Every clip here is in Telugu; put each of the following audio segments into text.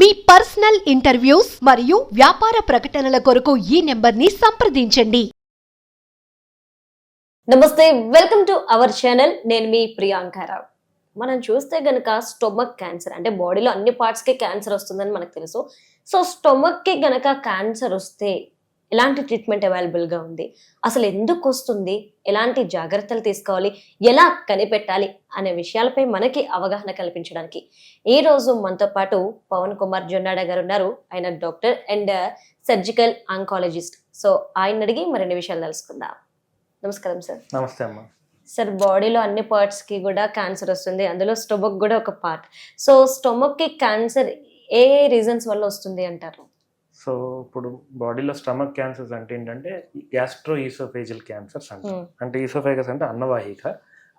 మీ పర్సనల్ ఇంటర్వ్యూస్ మరియు వ్యాపార ప్రకటనల కొరకు ఈ నెంబర్ని సంప్రదించండి. నమస్తే వెల్కమ్ టు అవర్ ఛానల్. నేను మీ ప్రియాంకారావు మనం చూస్తే గనుక స్టొమక్ క్యాన్సర్ అంటే బాడీలో అన్ని పార్ట్స్కి క్యాన్సర్ వస్తుందని మనకు తెలుసు. సో స్టొమక్కి గనక క్యాన్సర్ వస్తే ఎలాంటి ట్రీట్మెంట్గా ఉంది? అసలు ఎందుకు వస్తుంది? ఎలాంటి జాగ్రత్తలు తీసుకోవాలి? ఎలా కనిపెట్టాలి? అనే విషయాలపై మనకి అవగాహన కల్పించడానికి ఈ రోజు మనతో పాటు పవన్ కుమార్ జొన్నాడ గారు ఉన్నారు. ఆయన doctor and surgical oncologist. So ఆయన అడిగి మరిన్ని విషయాలు తెలుసుకుందాం. నమస్కారం సార్. నమస్తే అమ్మ. సార్ బాడీలో అన్ని parts కి కూడా క్యాన్సర్ వస్తుంది. అందులో స్టొమక్ కూడా ఒక పార్ట్. సో స్టొమక్కి క్యాన్సర్ ఏ రీజన్స్ వల్ల వస్తుంది అంటారు? సో ఇప్పుడు బాడీలో స్టమక్ క్యాన్సర్స్ అంటే ఏంటంటే గ్యాస్ట్రో ఈసోఫేజియల్ క్యాన్సర్స్ అంటారు. అంటే ఈసోఫేగస్ అంటే అన్నవాహిక.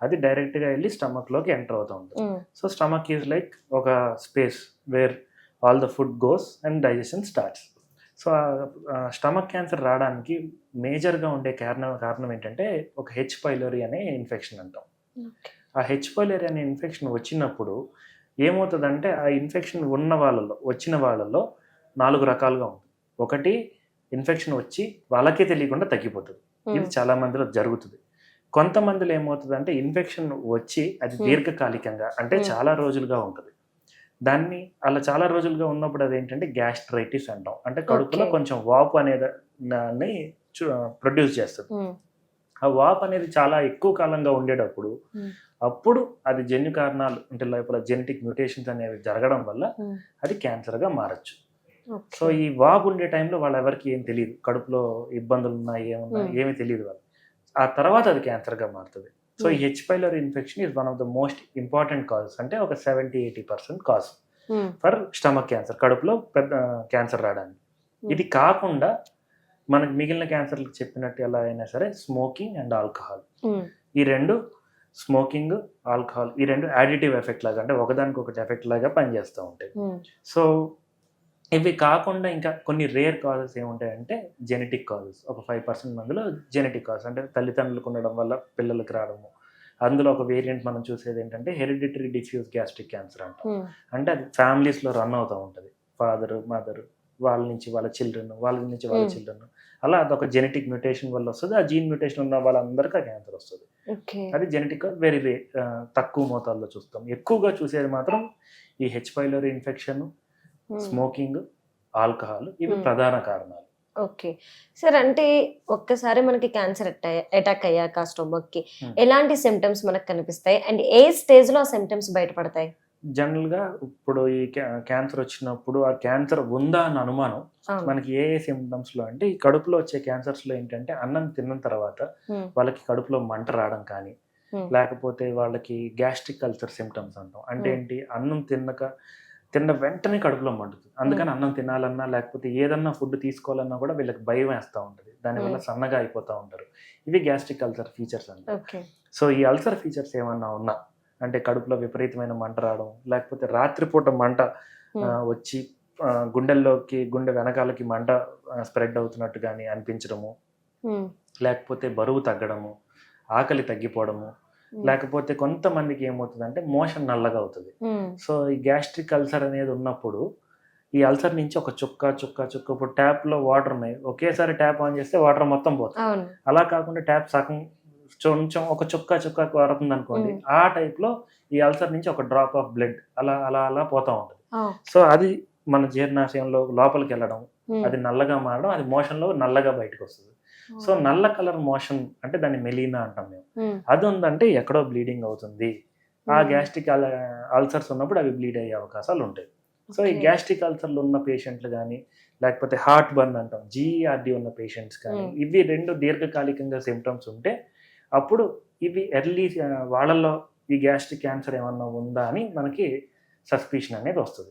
అది డైరెక్ట్గా వెళ్ళి స్టమక్లోకి ఎంటర్ అవుతూ ఉంటుంది um, so stomach is like ఒక space where all the food goes and digestion starts. So stomach cancer రావడానికి మేజర్గా ఉండే కారణం కారణం ఏంటంటే ఒక హెచ్ పైలోరీ అనే ఇన్ఫెక్షన్ అంటాం. ఆ హెచ్ పైలోరీ అనే ఇన్ఫెక్షన్ వచ్చినప్పుడు ఏమవుతుందంటే ఆ ఇన్ఫెక్షన్ ఉన్న వాళ్ళలో వచ్చిన వాళ్ళలో నాలుగు రకాలుగా ఉంటుంది ఒకటి ఇన్ఫెక్షన్ వచ్చి వాళ్ళకే తెలియకుండా తగ్గిపోతుంది ఇది చాలా మందిలో జరుగుతుంది కొంతమందిలో ఏమవుతుందంటే ఇన్ఫెక్షన్ వచ్చి అది. దీర్ఘకాలికంగా అంటే. చాలా రోజులుగా ఉంటుంది దాన్ని అలా చాలా రోజులుగా ఉన్నప్పుడు అదేంటంటే గ్యాస్ట్రైటిస్ అంటాం అంటే కడుపులో. కొంచెం వాపు అనే దాన్ని ప్రొడ్యూస్ చేస్తుంది ఆ వాప్ అనేది చాలా ఎక్కువ కాలంగా ఉండేటప్పుడు. అప్పుడు అది జన్యు కారణాలు అంటే లోపల జెనెటిక్ మ్యూటేషన్స్ అనేవి జరగడం వల్ల. అది క్యాన్సర్గా మారచ్చు. సో ఈ వాప్ ఉండే టైంలో వాళ్ళ ఎవరికి ఏం తెలియదు. కడుపులో ఇబ్బందులు ఉన్నాయి ఏమున్నాయి Hmm. ఏమీ తెలియదు వాళ్ళు ఆ తర్వాత అది క్యాన్సర్గా మారుతుంది. సో ఈ Hmm. H pylori infection is one of the most important causes అంటే ఒక seventy eighty percent cause for stomach cancer కడుపులో పెద్ద క్యాన్సర్ రావడానికి. Hmm. ఇది కాకుండా మనకు మిగిలిన క్యాన్సర్లకు చెప్పినట్టు ఎలా అయినా సరే స్మోకింగ్ అండ్ ఆల్కహాల్ ఈ రెండు స్మోకింగ్ ఆల్కహాల్ ఈ రెండు యాడిటివ్ ఎఫెక్ట్ లాగా అంటే ఒకదానికి ఒకటి ఎఫెక్ట్ లాగా పనిచేస్తూ ఉంటాయి. సో ఇవి కాకుండా ఇంకా కొన్ని రేర్ కాజెస్ ఏముంటాయంటే జెనెటిక్ కాజెస్. ఒక ఫైవ్ పర్సెంట్ మందిలో జెనెటిక్ కాజెస్ అంటే తల్లిదండ్రులకు ఉండడం వల్ల పిల్లలకి రావడము. అందులో ఒక వేరియంట్ మనం చూసేది ఏంటంటే హెరిడిటరీ డిఫ్యూజ్ గ్యాస్ట్రిక్ క్యాన్సర్ అంట. అంటే అది ఫ్యామిలీస్లో రన్ అవుతూ ఉంటుంది. ఫాదర్ మదర్ వాళ్ళ నుంచి వాళ్ళ చిల్డ్రన్ వాళ్ళ నుంచి వాళ్ళ. చిల్డ్రన్ అలా అదొక జెనెటిక్ మ్యూటేషన్ వల్ల వస్తుంది. ఆ జీన్ మ్యూటేషన్ ఉన్న వాళ్ళందరికీ ఆ క్యాన్సర్ వస్తుంది. అది జెనెటిక్ వెరీ రే తక్కువ మోతాదులో చూస్తాం. ఎక్కువగా చూసేది మాత్రం ఈ H pylori infection smoking alcohol ఇవి Hmm. ప్రధాన కారణాలు. ఓకే. సార్ అంటే ఒక్కసారి మనకి క్యాన్సర్ అటాక్ అయ్యాక స్టొమక్కి Hmm. ఎలాంటి సిమ్టమ్స్ మనకు కనిపిస్తాయి? అండ్ ఏ స్టేజ్లో ఆ సిమ్టమ్స్ బయటపడతాయి? జనరల్గా ఇప్పుడు ఈ క్యాన్సర్ వచ్చినప్పుడు ఆ క్యాన్సర్ ఉందా అని అనుమానం. మనకి ఏ ఏ symptoms లో అంటే ఈ కడుపులో వచ్చే క్యాన్సర్స్లో ఏంటంటే అన్నం తిన్న తర్వాత వాళ్ళకి కడుపులో మంట రావడం కానీ లేకపోతే వాళ్ళకి గ్యాస్ట్రిక్ కల్చర్ సిమ్టమ్స్ అంటాం. అంటే Hmm. ఏంటి? అన్నం తిన్నక తిన్న వెంటనే కడుపులో మండుతుంది. అందుకని అన్నం తినాలన్నా లేకపోతే ఏదన్నా ఫుడ్ తీసుకోవాలన్నా కూడా వీళ్ళకి భయం వేస్తూ ఉంటుంది. దానివల్ల. సన్నగా అయిపోతూ ఉంటారు. ఇవి gastric ulcer features okay. So ఈ అల్సర్ ఫీచర్స్ ఏమన్నా ఉన్నా అంటే కడుపులో విపరీతమైన మంట రావడం లేకపోతే రాత్రిపూట మంట వచ్చి గుండెల్లోకి గుండె వెనకాలకి మంట స్ప్రెడ్ అవుతున్నట్టు కానీ అనిపించడము లేకపోతే బరువు తగ్గడము ఆకలి తగ్గిపోవడము లేకపోతే కొంతమందికి ఏమవుతుందంటే మోషన్ నల్లగా అవుతుంది. సో ఈ గ్యాస్ట్రిక్ అల్సర్ అనేది ఉన్నప్పుడు ఈ అల్సర్ నుంచి ఒక చుక్క చుక్క చుక్క ఇప్పుడు ట్యాప్లో వాటర్ ఉన్నాయి. ఒకేసారి ట్యాప్ ఆన్ చేస్తే వాటర్ మొత్తం పోతుంది. అలా కాకుండా ట్యాప్ సగం కొంచెం ఒక చుక్క చుక్క పడుతుంది అనుకోండి. ఆ టైప్లో ఈ అల్సర్ నుంచి ఒక డ్రాప్ ఆఫ్ బ్లడ్ అలా అలా అలా పోతూ ఉంటుంది. సో అది మన జీర్ణాశయంలో లోపలికి వెళ్ళడం అది నల్లగా మారడం అది మోషన్లో నల్లగా బయటకు వస్తుంది. సో నల్ల కలర్ మోషన్ అంటే దాన్ని మెలీనా అంటాం మేము. అది ఉందంటే ఎక్కడో బ్లీడింగ్ అవుతుంది. ఆ గ్యాస్ట్రిక్ అల్సర్స్ ఉన్నప్పుడు అవి బ్లీడ్ అయ్యే అవకాశాలు ఉంటాయి. సో ఈ. గ్యాస్ట్రిక్ అల్సర్లు ఉన్న పేషెంట్లు కానీ లేకపోతే హార్ట్ బర్న్ అంటాం జీఆర్డి ఉన్న పేషెంట్స్ కానీ. ఇవి రెండు దీర్ఘకాలికంగా సిమ్టమ్స్ ఉంటే అప్పుడు ఇవి ఎర్లీ వాళ్ళల్లో ఈ గ్యాస్ట్రిక్ క్యాన్సర్ ఏమన్నా ఉందా అని మనకి సస్పిషన్ అనేది వస్తుంది.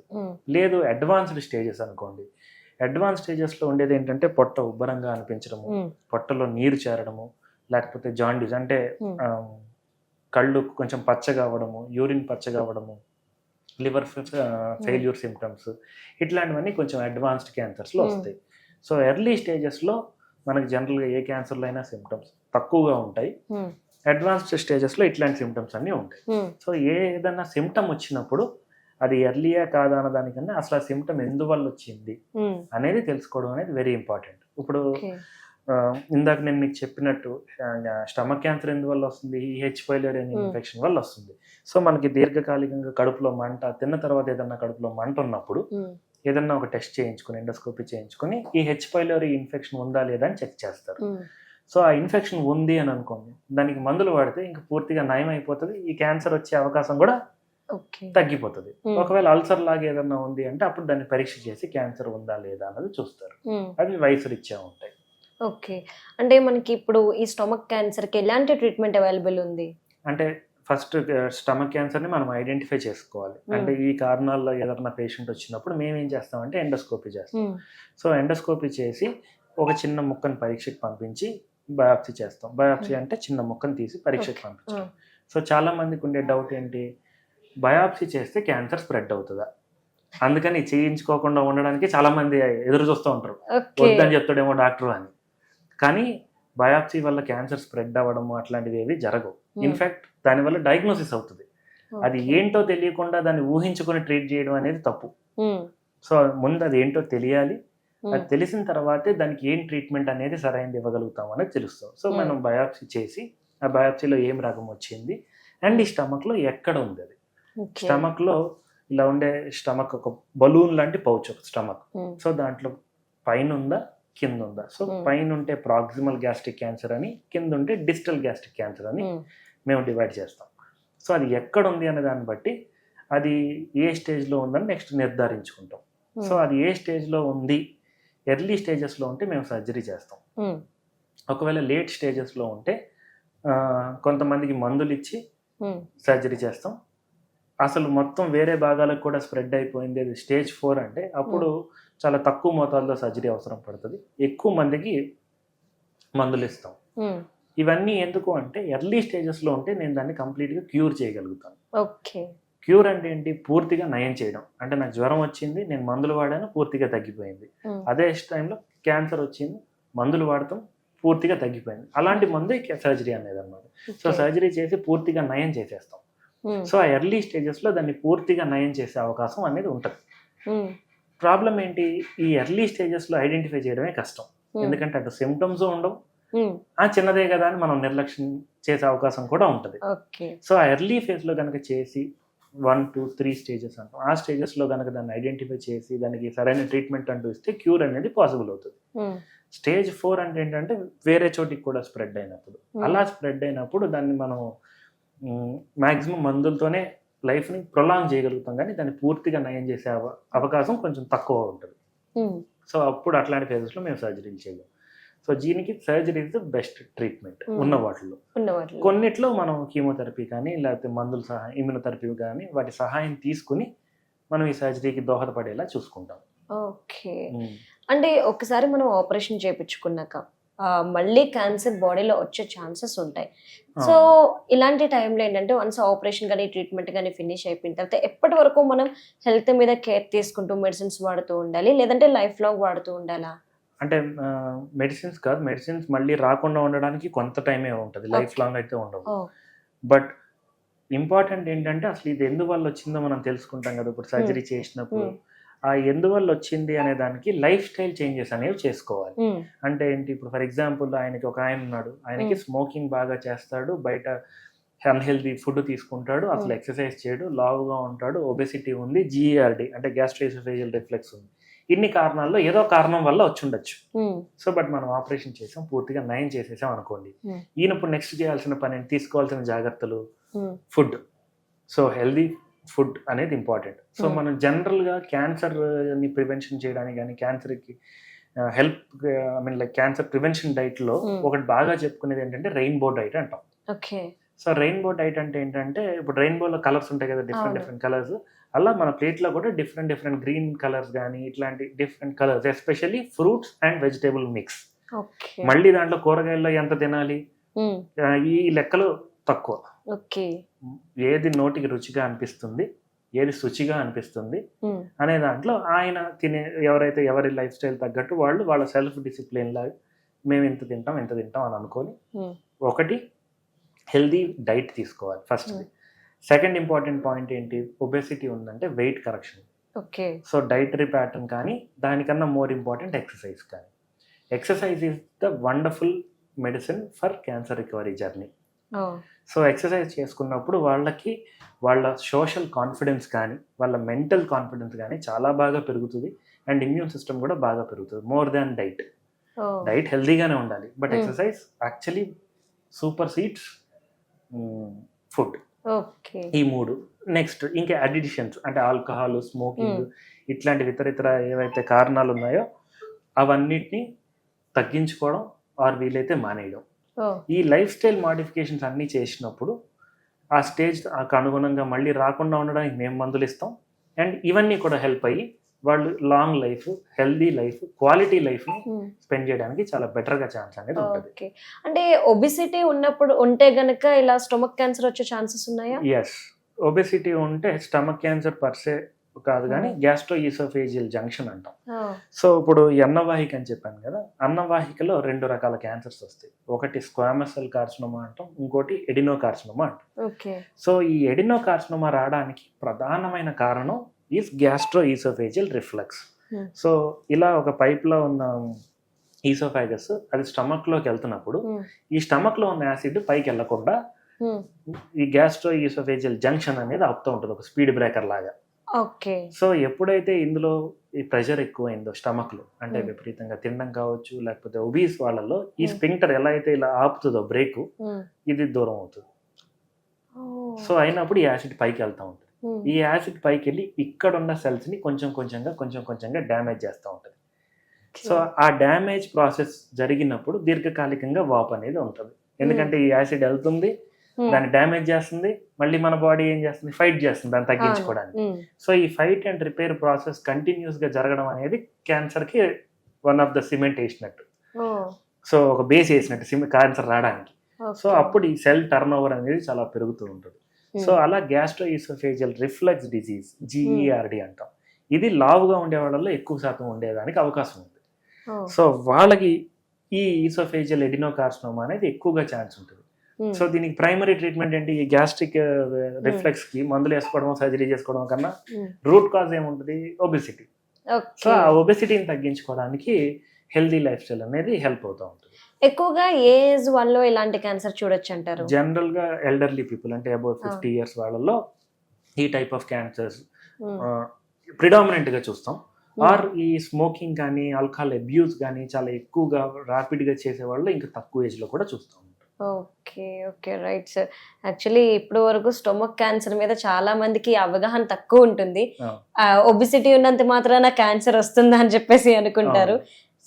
లేదు అడ్వాన్స్డ్ స్టేజెస్ అనుకోండి. అడ్వాన్స్ స్టేజెస్లో ఉండేది ఏంటంటే పొట్ట ఉబ్బరంగా అనిపించడము పొట్టలో నీరు చేరడము లేకపోతే జాండీస్ అంటే కళ్ళు కొంచెం పచ్చగా అవ్వడము యూరిన్ పచ్చగా అవ్వడము లివర్ ఫెయిల్యూర్ సిమ్టమ్స్ ఇట్లాంటివన్నీ కొంచెం అడ్వాన్స్డ్ క్యాన్సర్స్లో. వస్తాయి. సో ఎర్లీ స్టేజెస్లో మనకి జనరల్గా ఏ క్యాన్సర్లో అయినా సిమ్టమ్స్ తక్కువగా ఉంటాయి. అడ్వాన్స్డ్ స్టేజెస్లో ఇట్లాంటి సిమ్టమ్స్ అన్నీ ఉంటాయి. సో ఏదైనా సిమ్టమ్ వచ్చినప్పుడు అది ఎర్లీయా కాదా అన్న దానికన్నా అసలు ఆ సిమ్టమ్ ఎందువల్ల వచ్చింది అనేది తెలుసుకోవడం అనేది వెరీ ఇంపార్టెంట్ ఇప్పుడు ఇందాక నేను మీకు చెప్పినట్టు స్టమక్ క్యాన్సర్ ఎందువల్ల వస్తుంది? ఈ హెచ్ పైలరీ అనే. ఇన్ఫెక్షన్ వల్ల వస్తుంది. సో మనకి దీర్ఘకాలికంగా కడుపులో మంట తిన్న తర్వాత ఏదన్నా కడుపులో మంట ఉన్నప్పుడు ఏదన్నా ఒక టెస్ట్ చేయించుకుని ఎండోస్కోపీ చేయించుకుని ఈ హెచ్ పైలరీ ఇన్ఫెక్షన్ ఉందా లేదా అని చెక్ చేస్తారు. సో ఆ ఇన్ఫెక్షన్ ఉంది అని అనుకోండి దానికి మందులు వాడితే ఇంకా పూర్తిగా నయం అయిపోతుంది ఈ క్యాన్సర్ వచ్చే అవకాశం కూడా తగ్గిపోతుంది. ఒకవేళ అల్సర్ లాగా ఏదన్నా ఉంది అంటే అప్పుడు దాన్ని పరీక్ష చేసి క్యాన్సర్ ఉందా లేదా అన్నది చూస్తారు. అవి వయసు రీత్యా ఉంటాయి. ఓకే. అంటే మనకి ఇప్పుడు ఈ స్టొమక్ క్యాన్సర్కి ఎలాంటి ట్రీట్మెంట్ అవైలబుల్ ఉంది? అంటే ఫస్ట్ స్టమక్ క్యాన్సర్ని మనం ఐడెంటిఫై చేసుకోవాలి. అంటే ఈ కారణాల్లో ఏదైనా పేషెంట్ వచ్చినప్పుడు మేము ఏం చేస్తామంటే ఎండోస్కోపీ చేస్తాం. సో ఎండోస్కోపీ చేసి ఒక చిన్న ముక్కను పరీక్షకు పంపించి బయాప్సీ చేస్తాం. బయాప్సీ. అంటే చిన్న ముక్కను తీసి పరీక్షకు. పంపించాం సో చాలా మందికి ఉండే డౌట్ ఏంటి? బయాప్సీ చేస్తే క్యాన్సర్ స్ప్రెడ్ అవుతుందా? అందుకని చేయించుకోకుండా ఉండడానికి చాలా మంది ఎదురు చూస్తూ ఉంటారు. వద్దని చెప్తాడేమో డాక్టర్ అని. కానీ బయాప్సీ వల్ల క్యాన్సర్ స్ప్రెడ్ అవ్వడం అట్లాంటివి ఏవి జరగవు. ఉమ్, ఇన్ఫాక్ట్ దానివల్ల డయాగ్నోసిస్ అవుతుంది. అది. ఏంటో తెలియకుండా దాన్ని ఊహించుకొని ట్రీట్ చేయడం అనేది తప్పు. ఉమ్, సో ముందు అది ఏంటో తెలియాలి. ఉమ్, అది తెలిసిన తర్వాతే దానికి ఏం ట్రీట్మెంట్ అనేది సరైనది ఇవ్వగలుగుతాం అనేది తెలుస్తాం. So Hmm. మనం బయాప్సీ చేసి ఆ బయాప్సీలో ఏం రకం వచ్చింది? అండ్ ఈ స్టమక్లో ఎక్కడ ఉంది అది ఓకే. స్టమక్లో ఇలా ఉండే స్టమక్ ఒక బలూన్ లాంటి పౌచ్ ఒక స్టమక్. ఉమ్, సో దాంట్లో పైన ఉందా కింద ఉందా సో Hmm. పైన ఉంటే ప్రాక్సిమల్ గ్యాస్ట్రిక్ క్యాన్సర్ అని కింద ఉంటే డిజిటల్ గ్యాస్ట్రిక్ క్యాన్సర్ అని ఉమ్, మేము డివైడ్ చేస్తాం. సో అది ఎక్కడ ఉంది అనే దాన్ని బట్టి అది ఏ స్టేజ్లో ఉందని నెక్స్ట్ నిర్ధారించుకుంటాం. సో అది ఏ స్టేజ్లో ఉంది ఎర్లీ స్టేజెస్లో ఉంటే మేము సర్జరీ చేస్తాం. ఒకవేళ లేట్ స్టేజెస్లో ఉంటే కొంతమందికి మందులు ఇచ్చి సర్జరీ చేస్తాం. అసలు మొత్తం వేరే భాగాలకు కూడా స్ప్రెడ్ అయిపోయింది. అది స్టేజ్ ఫోర్ అంటే అప్పుడు చాలా తక్కువ మోతాదులో సర్జరీ అవసరం పడుతుంది. ఎక్కువ మందికి మందులు ఇస్తాం. ఉమ్, ఇవన్నీ ఎందుకు అంటే ఎర్లీ స్టేజెస్లో ఉంటే నేను దాన్ని కంప్లీట్గా క్యూర్ చేయగలుగుతాను. ఓకే. క్యూర్ అంటే ఏంటి? పూర్తిగా నయం చేయడం. అంటే నాకు జ్వరం వచ్చింది నేను మందులు వాడాను పూర్తిగా తగ్గిపోయింది. ఉమ్, అదే టైంలో క్యాన్సర్ వచ్చింది మందులు వాడతాం పూర్తిగా తగ్గిపోయింది. అలాంటి మందే సర్జరీ అనేది అనమాట సో. సర్జరీ చేసి పూర్తిగా నయం చేసేస్తాం. సో ఆ ఎర్లీ స్టేజెస్లో దాన్ని పూర్తిగా నయం చేసే అవకాశం అనేది ఉంటుంది. ఉమ్, ప్రాబ్లం ఏంటి? ఈ ఎర్లీ స్టేజెస్లో ఐడెంటిఫై చేయడమే కష్టం. ఉమ్, ఎందుకంటే అటు సిమ్టమ్స్ ఉండవు. ఆ చిన్నదే కదా అని మనం నిర్లక్ష్యం చేసే అవకాశం కూడా ఉంటుంది. సో ఆ ఎర్లీ ఫేజ్లో కనుక చేసి వన్ టూ త్రీ స్టేజెస్ అంటాం. ఆ స్టేజెస్లో కనుక దాన్ని ఐడెంటిఫై చేసి దానికి సరైన ట్రీట్మెంట్ అంటూ ఇస్తే క్యూర్ అనేది పాసిబుల్ అవుతుంది. స్టేజ్ ఫోర్ అంటే ఏంటంటే వేరే చోటికి కూడా స్ప్రెడ్ అయినప్పుడు. Hmm. అలా స్ప్రెడ్ అయినప్పుడు దాన్ని మనం మ్యాక్సిమం మందులతోనే లైఫ్ని ప్రొలాంగ్ చేయగలుగుతాం కానీ దాన్ని పూర్తిగా నయం చేసే అవ- అవకాశం కొంచెం తక్కువ ఉంటుంది. సో అప్పుడు అట్లాంటి ఫేజెస్లో మేము సర్జరీలు చేయలేం సో దీనికి surgery is the best treatment. ఉన్న వాటిలో కొన్నిట్లో మనం కీమోథెరపీ కానీ లేకపోతే మందుల సహాయం ఇమ్యునోథెరపీ కానీ వాటి సహాయం తీసుకుని మనం ఈ సర్జరీకి దోహదపడేలా చూసుకుంటాం. ఓకే. అంటే ఒకసారి మనం ఆపరేషన్ చేయించుకున్నాక మళ్ళీ క్యాన్సర్ బాడీలో వచ్చే ఛాన్సెస్ ఉంటాయి. సో ఇలాంటి టైంలో ఏంటంటే వన్స్ ఆపరేషన్ కానీ ట్రీట్మెంట్ కానీ ఫినిష్ అయిపోయిన తర్వాత ఎప్పటి వరకు మనం హెల్త్ మీద కేర్ తీసుకుంటూ మెడిసిన్స్ వాడుతూ ఉండాలి? లేదంటే లైఫ్ లాంగ్ వాడుతూ ఉండాలా? అంటే మెడిసిన్స్ కాదు. మెడిసిన్స్ మళ్ళీ రాకుండా ఉండడానికి కొంత టైమే ఉంటుంది. లైఫ్. లాంగ్ అయితే ఉండవు. బట్ ఇంపార్టెంట్ ఏంటంటే అసలు ఇది ఎందువల్ల వచ్చిందో మనం తెలుసుకుంటాం కదా. ఇప్పుడు సర్జరీ చేసినప్పుడు Hmm. ఆ ఎందువల్ల వచ్చింది అనే దానికి లైఫ్ స్టైల్ చేంజెస్ అనేవి చేసుకోవాలి. అంటే ఏంటి? ఇప్పుడు ఫర్ ఎగ్జాంపుల్ ఆయనకి ఒక ఆయన ఉన్నాడు. ఆయనకి. స్మోకింగ్ బాగా చేస్తాడు. బయట అన్హెల్దీ ఫుడ్ తీసుకుంటాడు. అసలు. ఎక్సర్సైజ్ చేయడు. లావుగా ఉంటాడు. ఒబెసిటీ ఉంది. జిఆర్డి అంటే గ్యాస్ట్రైసోఫేజియల్ రిఫ్లెక్స్ ఉంది. ఇన్ని కారణాల్లో ఏదో కారణం వల్ల వచ్చి ఉండొచ్చు సో బట్ మనం ఆపరేషన్ చేసాం. పూర్తిగా నయం చేసేసాం అనుకోండి. ఈయన ఇప్పుడు నెక్స్ట్ చేయాల్సిన పని? తీసుకోవాల్సిన జాగ్రత్తలు. ఫుడ్. సో హెల్దీ ఫుడ్ అనేది ఇంపార్టెంట్. So Hmm. మనం జనరల్గా క్యాన్సర్ని ప్రివెన్షన్ చేయడానికి కానీ క్యాన్సర్కి help I mean like cancer prevention డైట్లో Hmm. ఒకటి బాగా చెప్పుకునేది ఏంటంటే రెయిన్బో డైట్ అంటాం. ఓకే. సో రెయిన్బో డైట్ అంటే ఏంటంటే ఇప్పుడు రెయిన్బోలో కలర్స్ ఉంటాయి కదా డిఫరెంట్. Different colours. అలా మన ప్లేట్లో కూడా డిఫరెంట్ డిఫరెంట్ గ్రీన్ కలర్స్ కానీ ఇట్లాంటి different colours especially fruits and vegetable mix. మళ్ళీ దాంట్లో కూరగాయల్లో ఎంత తినాలి? ఆ, ఈ లెక్కలు తక్కువ. ఓకే. ఏది నోటికి రుచిగా అనిపిస్తుంది ఏది శుచిగా అనిపిస్తుంది అనే దాంట్లో ఆయన తినే ఎవరైతే ఎవరి లైఫ్ స్టైల్ తగ్గట్టు వాళ్ళు వాళ్ళ సెల్ఫ్ డిసిప్లిన్ లాగా మేము ఇంత తింటాం ఇంత తింటాం అని అనుకొని. ఒకటి హెల్దీ డైట్ తీసుకోవాలి ఫస్ట్. సెకండ్ ఇంపార్టెంట్ పాయింట్ ఏంటి? ఒబెసిటీ ఉందంటే weight correction. Okay. So dietary pattern కానీ దానికన్నా మోర్ ఇంపార్టెంట్ ఎక్సర్సైజ్ కానీ. Exercise is the wonderful medicine for cancer recovery journey. So exercise చేసుకున్నప్పుడు వాళ్ళకి వాళ్ళ సోషల్ కాన్ఫిడెన్స్ కానీ వాళ్ళ మెంటల్ కాన్ఫిడెన్స్ కానీ చాలా బాగా పెరుగుతుంది. అండ్ ఇమ్యూన్ సిస్టమ్ కూడా బాగా పెరుగుతుంది. More than diet. డైట్ హెల్దీగానే ఉండాలి. But. Exercise actually super seeds food. Okay. ఈ మూడు. నెక్స్ట్ ఇంకా అడిషన్స్ అంటే ఆల్కహాల్ స్మోకింగ్. ఇట్లాంటి ఇతర ఇతర ఏవైతే కారణాలు ఉన్నాయో అవన్నిటిని తగ్గించుకోవడం ఆర్ వీలైతే మానేయడం. ఈ లైఫ్ స్టైల్ మాడిఫికేషన్స్ అన్నీ చేసినప్పుడు ఆ స్టేజ్ అనుగుణంగా మళ్ళీ రాకుండా ఉండడానికి మేము మందులు ఇస్తాం. అండ్ ఇవన్నీ కూడా హెల్ప్ అయ్యి వాళ్ళు long life healthy life quality లైఫ్ని స్పెండ్ చేయడానికి చాలా బెటర్గా ఛాన్స్ అనేది ఉంటుంది. ఓకే అంటే ఒబిసిటీ ఉన్నప్పుడు ఉంటే గనక ఇలా స్టొమక్ క్యాన్సర్ వచ్చే ఛాన్సెస్ ఉన్నాయా? ఎస్ ఒబెసిటీ ఉంటే స్టమక్ క్యాన్సర్ పర్సే కాదు కానీ గ్యాస్ట్రో ఈసోఫేజియల్ జంక్షన్ అంటాం. సో ఇప్పుడు ఈ అన్నవాహిక అని చెప్పాను కదా అన్నవాహికలో రెండు రకాల క్యాన్సర్స్ వస్తాయి. ఒకటి స్క్వామస్ సెల్ కార్సినోమా అంటాం ఇంకోటి ఎడినో కార్సినోమా అంటాం. ఓకే. సో ఈ ఎడినో కార్సినోమా రావడానికి ప్రధానమైన కారణం is gastro oesophageal reflux Hmm. So ఇలా ఒక పైప్లో ఉన్న ఈసోఫాగస్ అది స్టమక్లోకి వెళ్తున్నప్పుడు ఈ స్టమక్లో ఉన్న యాసిడ్ పైకి వెళ్ళకుండా ఈ గ్యాస్ట్రో ఈసోఫేజియల్ జంక్షన్ అనేది ఆపుతూ ఉంటుంది ఒక స్పీడ్ బ్రేకర్ లాగా. ఓకే. సో ఎప్పుడైతే ఇందులో ఈ ప్రెషర్ ఎక్కువైందో స్టమక్లో అంటే. విపరీతంగా తినడం కావచ్చు లేకపోతే ఒబీస్ వాళ్ళలో ఈ. స్పింక్టర్ ఎలా అయితే ఇలా ఆపుతుందో బ్రేక్ ఇది దూరం అవుతుంది. సో అయినప్పుడు ఈ యాసిడ్ పైకి వెళ్తూ ఉంటుంది. ఈ యాసిడ్ పైకి వెళ్ళి ఇక్కడ ఉన్న cells ని కొంచెం కొంచెంగా కొంచెం కొంచెంగా డ్యామేజ్ చేస్తూ ఉంటుంది. సో ఆ డ్యామేజ్ ప్రాసెస్ జరిగినప్పుడు దీర్ఘకాలికంగా వాపు అనేది ఉంటుంది. ఎందుకంటే ఈ యాసిడ్ వెళ్తుంది దాన్ని డ్యామేజ్ చేస్తుంది మళ్ళీ మన బాడీ ఏం చేస్తుంది? ఫైట్ చేస్తుంది దాన్ని తగ్గించుకోవడానికి. సో ఈ ఫైట్ అండ్ రిపేర్ ప్రాసెస్ కంటిన్యూస్గా జరగడం అనేది క్యాన్సర్కి వన్ ఆఫ్ ద సిమెంట్ వేసినట్టు. సో ఒక బేస్ వేసినట్టు సిమె క్యాన్సర్ రావడానికి. సో అప్పుడు ఈ సెల్ టర్న్ ఓవర్ అనేది చాలా పెరుగుతూ ఉంటుంది. సో అలా gastro oesophageal reflux disease GERD అంటాం. ఇది లావుగా ఉండే వాళ్ళలో ఎక్కువ శాతం ఉండేదానికి అవకాశం ఉంది. సో వాళ్ళకి ఈ ఈసోఫేజియల్ ఎడినోకార్సినోమా అనేది ఎక్కువగా ఛాన్స్ ఉంటుంది. సో దీనికి ప్రైమరీ ట్రీట్మెంట్ ఏంటి? ఈ గ్యాస్ట్రిక్ రిఫ్లెక్స్కి మందులు వేసుకోవడం సర్జరీ చేసుకోవడం కన్నా రూట్ కాజ్ ఏముంటుంది? ఒబెసిటీ సో ఆ ఒబెసిటీని తగ్గించుకోవడానికి హెల్దీ లైఫ్ స్టైల్ అనేది హెల్ప్ అవుతూ ఉంటుంది. ఎక్కువగా ఏజ్ వాళ్ళలో ఇలాంటి క్యాన్సర్ చూడొచ్చు అంటారు జనరల్గా ఎల్డర్లీ పీపుల్ అంటే అబౌవ్ ఫిఫ్టీ ఇయర్స్ వాళ్ళలో ఈ టైప్ ఆఫ్ క్యాన్సర్స్ ప్రిడామినెంట్గా చూస్తాం. ఆర్ ఈ స్మోకింగ్ కానీ ఆల్కహాల్ అబ్యూస్ కానీ చాలా ఎక్కువగా ర్యాపిడ్గా చేసే వాళ్ళు ఇంకా తక్కువ ఏజ్లో కూడా చూస్తాం. Okay okay right sir. Actually ఇప్పుడు వరకు స్టొమక్ క్యాన్సర్ మీద చాలా మందికి అవగాహన తక్కువ ఉంటుంది. ఒబిసిటీ ఉన్నంత మాత్రాన క్యాన్సర్ వస్తుందా అని చెప్పేసి అనుకుంటారు.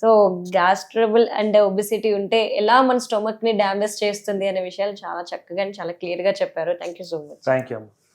సో గ్యాస్ట్రబుల్ అండ్ ఒబిసిటీ ఉంటే ఎలా మన స్టొమక్ని డ్యామేజ్ చేస్తుంది అనే విషయాలు చాలా చక్కగా చాలా క్లియర్గా చెప్పారు. Thank you so much. Thank you